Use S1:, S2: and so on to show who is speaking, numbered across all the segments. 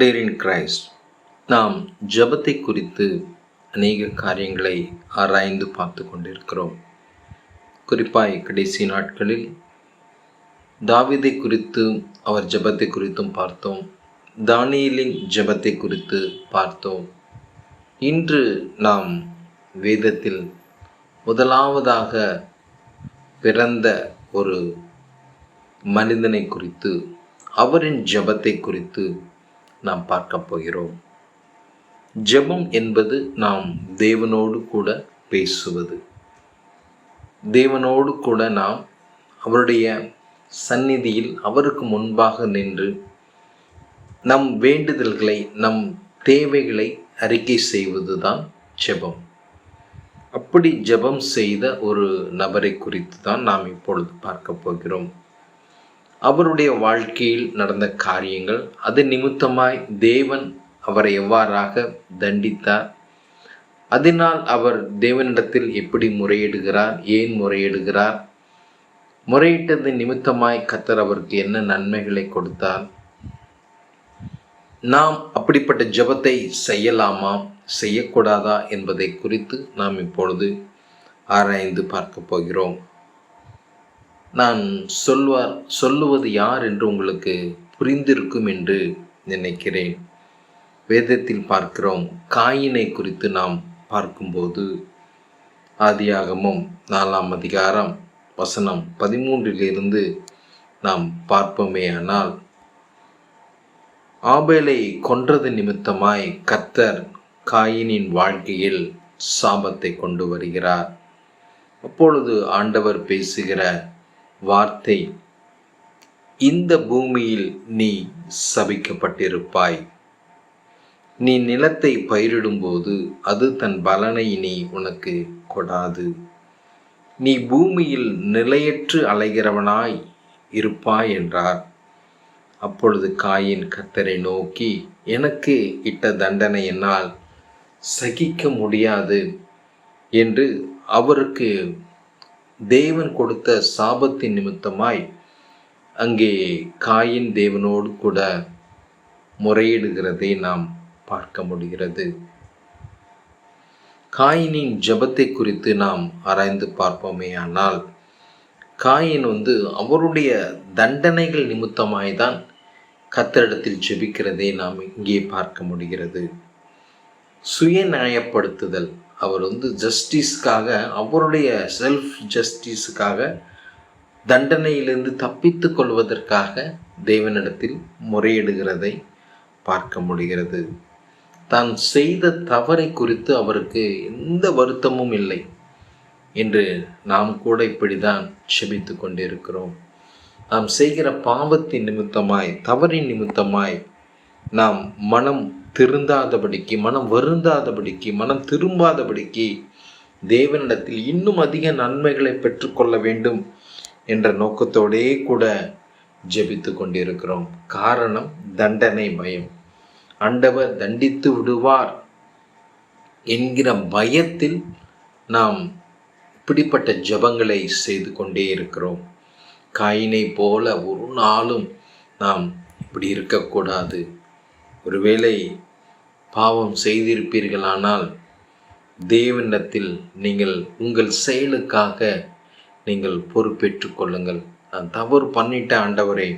S1: dare இன் நாம் ஜபத்தை குறித்து அநேக காரியங்களை ஆராய்ந்து பார்த்து கொண்டிருக்கிறோம் குறிப்பாக கடைசி நாட்களில் தாவிதை குறித்தும் அவர் ஜபத்தை குறித்தும் பார்த்தோம் தானியலின் ஜபத்தை குறித்து பார்த்தோம் இன்று நாம் வேதத்தில் முதலாவதாக பிறந்த ஒரு மனிதனை குறித்து அவரின் ஜபத்தை குறித்து நாம் பார்க்க போகிறோம் ஜெபம் என்பது நாம் தேவனோடு கூட பேசுவது தேவனோடு கூட நாம் அவருடைய சந்நிதியில் அவருக்கு முன்பாக நின்று நம் வேண்டுதல்களை நம் தேவைகளை அறிக்கை செய்வதுதான் ஜெபம் அப்படி ஜெபம் செய்த ஒரு நபரை குறித்து தான் நாம் இப்பொழுது பார்க்க போகிறோம் அவருடைய வாழ்க்கையில் நடந்த காரியங்கள் அது நிமித்தமாய் தேவன் அவரை எவ்வாறாக தண்டித்தார் அதனால் அவர் தேவனிடத்தில் எப்படி முறையிடுகிறார் ஏன் முறையிடுகிறார் முறையிட்டது நிமித்தமாய் கத்தர் அவருக்கு என்ன நன்மைகளை கொடுத்தார் நாம் அப்படிப்பட்ட ஜபத்தை செய்யலாமா செய்யக்கூடாதா என்பதை குறித்து நாம் இப்பொழுது ஆராய்ந்து பார்க்க போகிறோம் நான் சொல்வார் சொல்லுவது யார் என்று உங்களுக்கு புரிந்திருக்கும் என்று நினைக்கிறேன் வேதத்தில் பார்க்கிறோம் காயினை குறித்து நாம் பார்க்கும்போது ஆதியாகமும் நாலாம் அதிகாரம் வசனம் பதிமூன்றிலிருந்து நாம் பார்ப்போமே ஆனால் ஆபேலை கொன்றது நிமித்தமாய் கத்தர் காயினின் வாழ்க்கையில் சாபத்தை கொண்டு வருகிறார் அப்பொழுது ஆண்டவர் பேசுகிற வார்த்தை இந்த பூமியில் நீ சபிக்கப்பட்டிருப்பாய் நீ நிலத்தை பயிரிடும்போது அது தன் பலனை நீ உனக்கு கொடாது நீ பூமியில் நிலையற்று அலைகிறவனாய் இருப்பாய் என்றார் அப்பொழுது காயின் கத்தரை நோக்கி எனக்கு இட்ட தண்டனை என்னால் சகிக்க முடியாது என்று அவருக்கு தேவன் கொடுத்த சாபத்தின் நிமித்தமாய் அங்கே காயின் தேவனோடு கூட முறையிடுகிறதை நாம் பார்க்க முடிகிறது காயினின் ஜபத்தை குறித்து நாம் ஆராய்ந்து பார்ப்போமே ஆனால் காயின் வந்து அவருடைய தண்டனைகள் நிமித்தமாய் தான் கத்தரிடத்தில் ஜெபிக்கிறதை நாம் இங்கே பார்க்க முடிகிறது சுய நியாயப்படுத்துதல் அவர் வந்து ஜஸ்டிஸ்க்காக அவருடைய செல்ஃப் ஜஸ்டிஸுக்காக தண்டனையிலிருந்து தப்பித்து கொள்வதற்காக தேவனிடத்தில் முறையிடுகிறதை பார்க்க முடிகிறது தான் செய்த தவறை குறித்து அவருக்கு எந்த வருத்தமும் இல்லை என்று நாம் கூட இப்படிதான் செபித்து கொண்டிருக்கிறோம் நாம் செய்கிற பாவத்தின் நிமித்தமாய் தவறின் நிமித்தமாய் நாம் மனம் திருந்தாதபடிக்கு மனம் வருந்தாதபடிக்கு மனம் திரும்பாதபடிக்கு தேவனிடத்தில் இன்னும் அதிக நன்மைகளை பெற்றுக்கொள்ள வேண்டும் என்ற நோக்கத்தோடே கூட ஜெபித்து கொண்டிருக்கிறோம் காரணம் தண்டனை பயம் அண்டவர் தண்டித்து விடுவார் என்கிற பயத்தில் நாம் இப்படிப்பட்ட ஜபங்களை செய்து கொண்டே இருக்கிறோம் காயினை போல ஒரு நாளும் நாம் இப்படி இருக்கக்கூடாது ஒருவேளை பாவம் செய்திருப்பீர்களானால் தேவனிடத்தில் நீங்கள் உங்கள் செயலுக்காக நீங்கள் பொறுப்பேற்று கொள்ளுங்கள் நான் தவறு பண்ணிட்ட ஆண்டவரே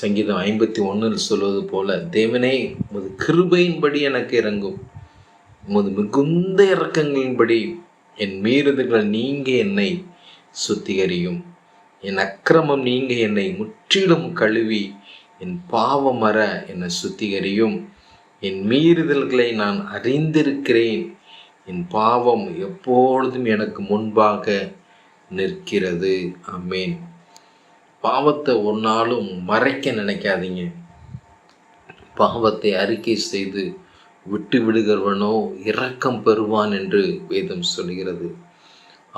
S1: சங்கீதம் ஐம்பத்தி ஒன்றில் சொல்வது போல தேவனே உமது கிருபையின்படி எனக்கு இறங்கும் உமது மிகுந்த இறக்கங்களின்படி என் மீறுதுகள் நீங்க என்னை சுத்திகரியும் என் அக்கிரமம் நீங்க என்னை முற்றிலும் கழுவி என் பாவம் அற என்னை சுத்திகரியும் என் மீறுதல்களை நான் அறிந்திருக்கிறேன் என் பாவம் எப்பொழுதும் எனக்கு முன்பாக நிற்கிறது அம்மேன் பாவத்தை ஒரு நாளும் மறைக்க நினைக்காதீங்க பாவத்தை அறிக்கை செய்து விட்டு விடுகிறவனோ இரக்கம் பெறுவான் என்று வேதம் சொல்கிறது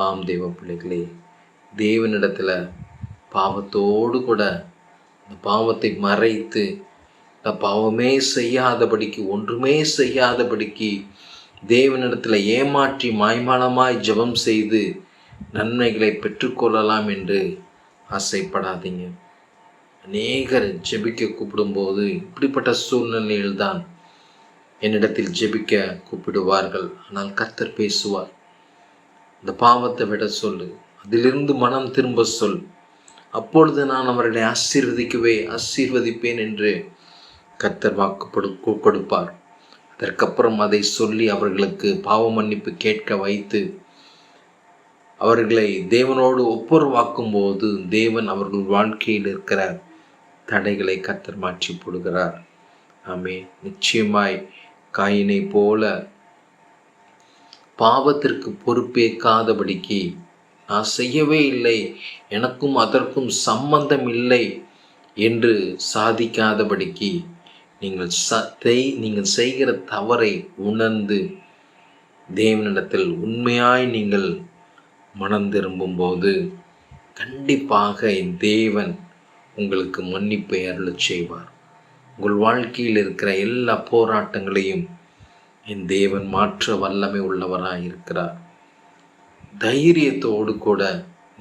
S1: ஆம் தேவ பிள்ளைகளே தேவனிடத்தில் பாவத்தோடு கூட இந்த பாவத்தை மறைத்து நான் பாவமே செய்யாதபடிக்கு ஒன்றுமே செய்யாதபடிக்கு தேவனிடத்தில் ஏமாற்றி மாய்மாலமாய் ஜபம் செய்து நன்மைகளை பெற்றுக்கொள்ளலாம் என்று ஆசைப்படாதீங்க அநேகர் ஜெபிக்க கூப்பிடும்போது இப்படிப்பட்ட சூழ்நிலையில்தான் என்னிடத்தில் ஜெபிக்க கூப்பிடுவார்கள் ஆனால் கத்தர் பேசுவார் இந்த பாவத்தை விட சொல்லு அதிலிருந்து மனம் திரும்ப சொல் அப்பொழுது நான் அவர்களை ஆசீர்வதிக்கவே ஆசீர்வதிப்பேன் என்று கத்தர் வாக்கு கொடுப்பார் அதற்கப்புறம் அதை சொல்லி அவர்களுக்கு பாவ மன்னிப்பு கேட்க வைத்து அவர்களை தேவனோடு ஒப்புரவாக்கும் போது தேவன் அவர்கள் வாழ்க்கையில் இருக்கிற தடைகளை கத்தர் மாற்றி போடுகிறார் ஆமே நிச்சயமாய் காயினை போல பாவத்திற்கு பொறுப்பேற்காதபடிக்கு நான் செய்யவே இல்லை எனக்கும் அதற்கும் சம்பந்தம் இல்லை என்று சாதிக்காதபடிக்கு நீங்கள் ச தெய் நீங்கள் செய்கிற தவறை உணர்ந்து தேவனிடத்தில் உண்மையாய் நீங்கள் மனம் திரும்பும்போது கண்டிப்பாக என் தேவன் உங்களுக்கு மன்னிப்பை அருளச் செய்வார் உங்கள் வாழ்க்கையில் இருக்கிற எல்லா போராட்டங்களையும் என் தேவன் மாற்ற வல்லமை உள்ளவராக இருக்கிறார் தைரியத்தோடு கூட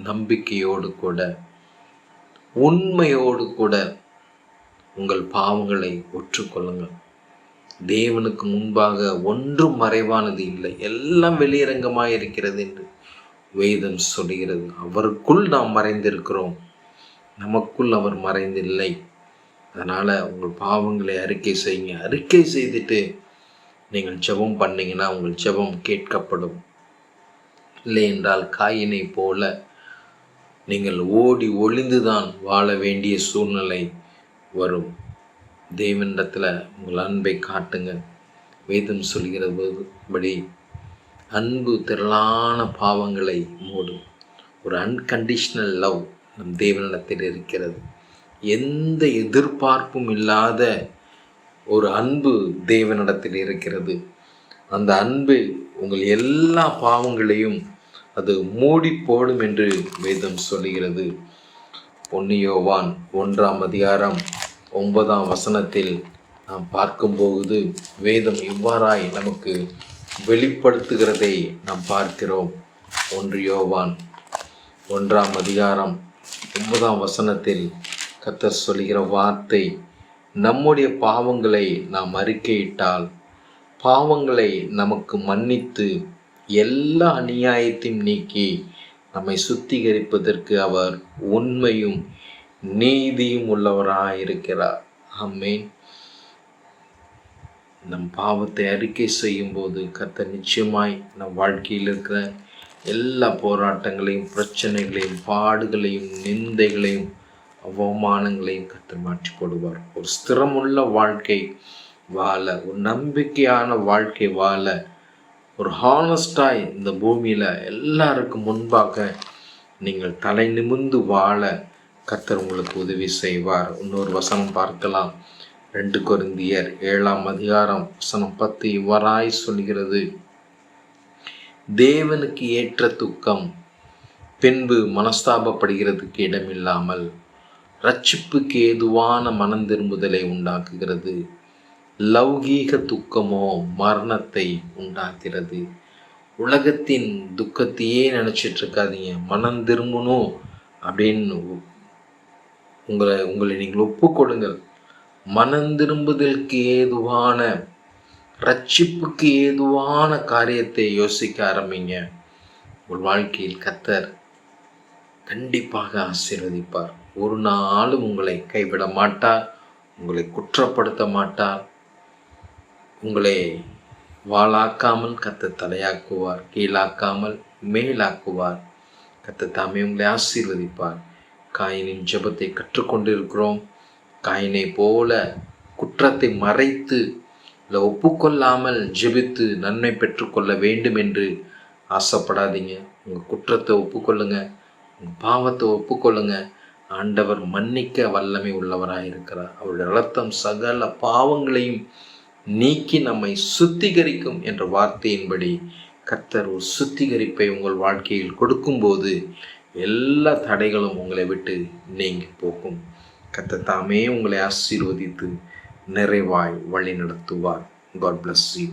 S1: நம்பிக்கையோடு கூட உண்மையோடு கூட உங்கள் பாவங்களை ஒற்றுக்கொள்ளுங்கள் தேவனுக்கு முன்பாக ஒன்றும் மறைவானது இல்லை எல்லாம் வெளியரங்கமாக இருக்கிறது என்று வேதம் சொல்கிறது அவருக்குள் நாம் மறைந்திருக்கிறோம் நமக்குள் அவர் மறைந்தில்லை அதனால் உங்கள் பாவங்களை அறிக்கை செய்யுங்க அறிக்கை செய்துட்டு நீங்கள் ஜெபம் பண்ணிங்கன்னா உங்கள் ஜெபம் கேட்கப்படும் இல்லை என்றால் காயினை போல நீங்கள் ஓடி ஒளிந்துதான் வாழ வேண்டிய சூழ்நிலை வரும் தெய்வனிடத்தில் உங்கள் அன்பை காட்டுங்க வேதம் சொல்கிறபடி படி அன்பு திரளான பாவங்களை மூடும் ஒரு அன்கண்டிஷ்னல் லவ் நம் தேவனிடத்தில் இருக்கிறது எந்த எதிர்பார்ப்பும் இல்லாத ஒரு அன்பு தேவனிடத்தில் இருக்கிறது அந்த அன்பு உங்கள் எல்லா பாவங்களையும் அது மூடி போடும் என்று வேதம் சொல்லுகிறது பொன்னியோவான் ஒன்றாம் அதிகாரம் ஒன்பதாம் வசனத்தில் நாம் பார்க்கும்போது வேதம் இவ்வாறாய் நமக்கு வெளிப்படுத்துகிறதை நாம் பார்க்கிறோம் ஒன்று யோவான் ஒன்றாம் அதிகாரம் ஒன்பதாம் வசனத்தில் கத்தர் சொல்கிற வார்த்தை நம்முடைய பாவங்களை நாம் அறிக்கையிட்டால் பாவங்களை நமக்கு மன்னித்து எல்லா அநியாயத்தையும் நீக்கி நம்மை சுத்திகரிப்பதற்கு அவர் உண்மையும் நீதியும் உள்ளவராக இருக்கிறார் அம்மேன் நம் பாவத்தை அறிக்கை செய்யும்போது கத்த நிச்சயமாய் நம் வாழ்க்கையில் இருக்கிற எல்லா போராட்டங்களையும் பிரச்சனைகளையும் பாடுகளையும் நிந்தைகளையும் அவமானங்களையும் கத்த மாற்றி போடுவார் ஒரு ஸ்திரமுள்ள வாழ்க்கை வாழ ஒரு நம்பிக்கையான வாழ்க்கை வாழ ஒரு ஹானஸ்டாக இந்த பூமியில் எல்லாருக்கும் முன்பாக நீங்கள் தலை நிமிந்து வாழ கத்தர் உங்களுக்கு உதவி செய்வார் இன்னொரு வசனம் பார்க்கலாம் ரெண்டு குருந்தியர் ஏழாம் அதிகாரம் வசனம் பத்து இவ்வாறாய் சொல்கிறது தேவனுக்கு ஏற்ற துக்கம் பின்பு மனஸ்தாபப்படுகிறதுக்கு இடமில்லாமல் ரட்சிப்புக்கு ஏதுவான மனம் திரும்புதலை உண்டாக்குகிறது லௌகீக துக்கமோ மரணத்தை உண்டாக்கிறது உலகத்தின் துக்கத்தையே நினச்சிட்டு இருக்காதீங்க மனம் திரும்பணும் அப்படின்னு உங்களை உங்களை நீங்கள் ஒப்புக்கொடுங்கள் மனம் திரும்புதலுக்கு ஏதுவான ரட்சிப்புக்கு ஏதுவான காரியத்தை யோசிக்க ஆரம்பிங்க உங்கள் வாழ்க்கையில் கத்தர் கண்டிப்பாக ஆசீர்வதிப்பார் ஒரு நாளும் உங்களை கைவிட மாட்டார் உங்களை குற்றப்படுத்த மாட்டார் உங்களை வாளாக்காமல் கத்த தலையாக்குவார் கீழாக்காமல் மேலாக்குவார் கத்த தாமே உங்களை ஆசீர்வதிப்பார் காயினின் ஜபத்தை கற்றுக்கொண்டிருக்கிறோம் காயினை போல குற்றத்தை மறைத்து இல்லை ஒப்புக்கொள்ளாமல் ஜெபித்து நன்மை பெற்றுக்கொள்ள வேண்டும் என்று ஆசைப்படாதீங்க உங்கள் குற்றத்தை ஒப்புக்கொள்ளுங்க உங்கள் பாவத்தை ஒப்புக்கொள்ளுங்க ஆண்டவர் மன்னிக்க வல்லமை உள்ளவராக இருக்கிறார் அவருடைய ரத்தம் சகல பாவங்களையும் நீக்கி நம்மை சுத்திகரிக்கும் என்ற வார்த்தையின்படி கத்தர் ஒரு சுத்திகரிப்பை உங்கள் வாழ்க்கையில் கொடுக்கும்போது எல்லா தடைகளும் உங்களை விட்டு நீங்கி போகும் கத்த தாமே உங்களை ஆசீர்வதித்து நிறைவாய் வழி நடத்துவார் காட் பிளஸ் யூ